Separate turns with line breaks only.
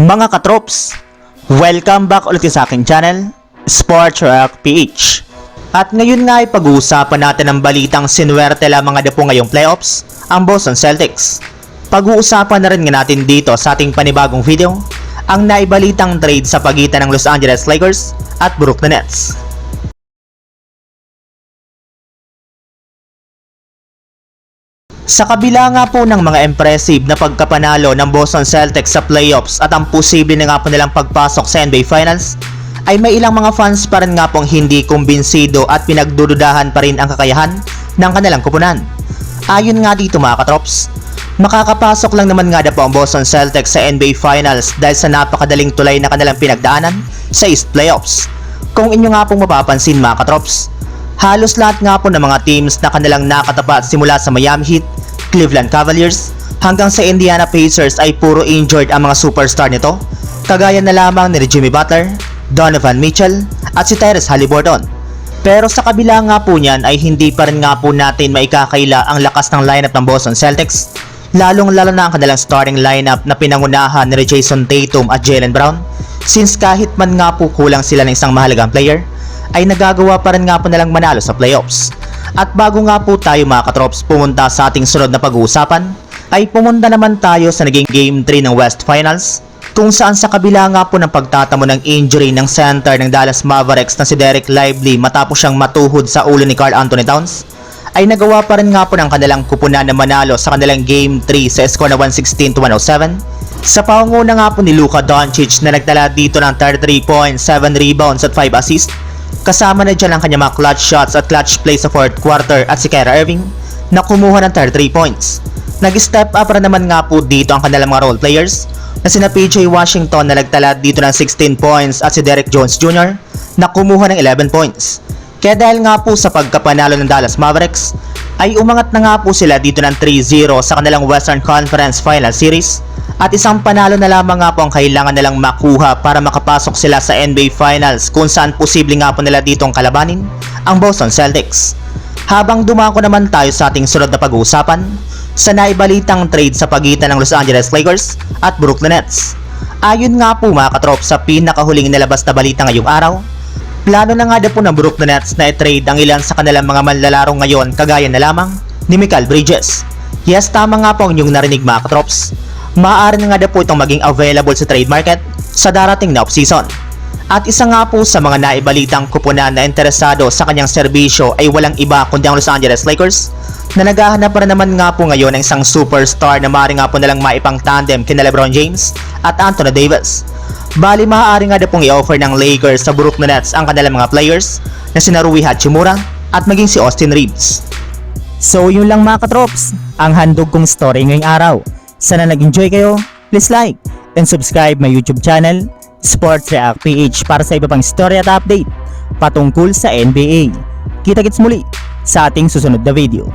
Mga katrops, welcome back ulit sa aking channel, Sports Rock PH. At ngayon nga ay pag-uusapan natin ang balitang sinuwerte lamang nga na po ngayong playoffs, ang Boston Celtics. Pag-uusapan na rin nga natin dito sa ating panibagong video, ang naibalitang trade sa pagitan ng Los Angeles Lakers at Brooklyn Nets. Sa kabila nga po ng mga impressive na pagkapanalo ng Boston Celtics sa playoffs at ang posible na nga po nilang pagpasok sa NBA Finals, ay may ilang mga fans pa rin nga pong hindi kumbinsido at pinagdududahan pa rin ang kakayahan ng kanilang kupunan. Ayon nga dito mga katrops, makakapasok lang naman nga na po ang Boston Celtics sa NBA Finals dahil sa napakadaling tulay na kanilang pinagdaanan sa East Playoffs. Kung inyo nga pong mapapansin mga katrops, halos lahat nga po ng mga teams na kanilang nakatapat simula sa Miami Heat, Cleveland Cavaliers, hanggang sa Indiana Pacers ay puro injured ang mga superstar nito, kagaya na lamang ni Jimmy Butler, Donovan Mitchell, at si Tyrese Halliburton. Pero sa kabila nga po niyan ay hindi pa rin nga po natin maikakaila ang lakas ng lineup ng Boston Celtics, lalong lalo na ang kanilang starting lineup na pinangunahan ni Jason Tatum at Jalen Brown, since kahit man nga po kulang sila ng isang mahalagang player, ay nagagawa pa rin nga po nilang manalo sa playoffs. At bago nga po tayo mga katrops pumunta sa ating sunod na pag-uusapan, ay pumunta naman tayo sa naging Game 3 ng West Finals, kung saan sa kabila nga po ng pagtatamo ng injury ng center ng Dallas Mavericks na si Derek Lively matapos siyang matuhod sa ulo ni Carl Anthony Towns, ay nagawa pa rin nga po ng kanilang kupunan na manalo sa kanilang Game 3 sa score na 116 to 107. Sa pangunguna nga po ni Luka Doncic na nagtala dito ng 33 points, 7 rebounds at 5 assists, Kasama na dyan ang kanyang mga clutch shots at clutch plays sa fourth quarter at si Kyra Irving na kumuha ng 33 points. Nag-step up rin naman nga po dito ang kanilang mga role players na sina PJ Washington na nagtala dito ng 16 points at si Derek Jones Jr. na kumuha ng 11 points. Kaya dahil nga po sa pagkapanalo ng Dallas Mavericks, ay umangat na nga po sila dito ng 3-0 sa kanilang Western Conference Final Series at isang panalo na lamang nga po ang kailangan nilang makuha para makapasok sila sa NBA Finals kung saan posible nga po nila ditong kalabanin ang Boston Celtics. Habang dumako naman tayo sa ating sunod na pag-uusapan, sa naibalitang trade sa pagitan ng Los Angeles Lakers at Brooklyn Nets. Ayon nga po mga katrop sa pinakahuling nilabas na balita ngayong araw, plano na nga daw po ng Brooklyn Nets na i-trade ang ilan sa kanilang mga manlalaro ngayon kagaya na lamang ni Michael Bridges. Yes, tama nga po ang inyong narinig mga katrops. Maaari na nga daw po itong maging available sa trade market sa darating na off-season. At isa nga po sa mga naibalitang kupunan na interesado sa kanyang serbisyo ay walang iba kundi ang Los Angeles Lakers na naghahanap rin naman nga po ngayon ng isang superstar na maaari nga po nalang maipang tandem kina Lebron James at Anthony Davis. Bali maaari nga daw pong i-offer ng Lakers sa Brooklyn Nets ang kanilang mga players na sina Rui Hachimura at maging si Austin Reeves.
So yun lang mga katrops, ang handog kong story ngayong araw. Sana nag-enjoy kayo, please like and subscribe my YouTube channel, Sports React PH para sa iba pang story at update patungkol sa NBA. Kita-kits muli sa ating susunod na video.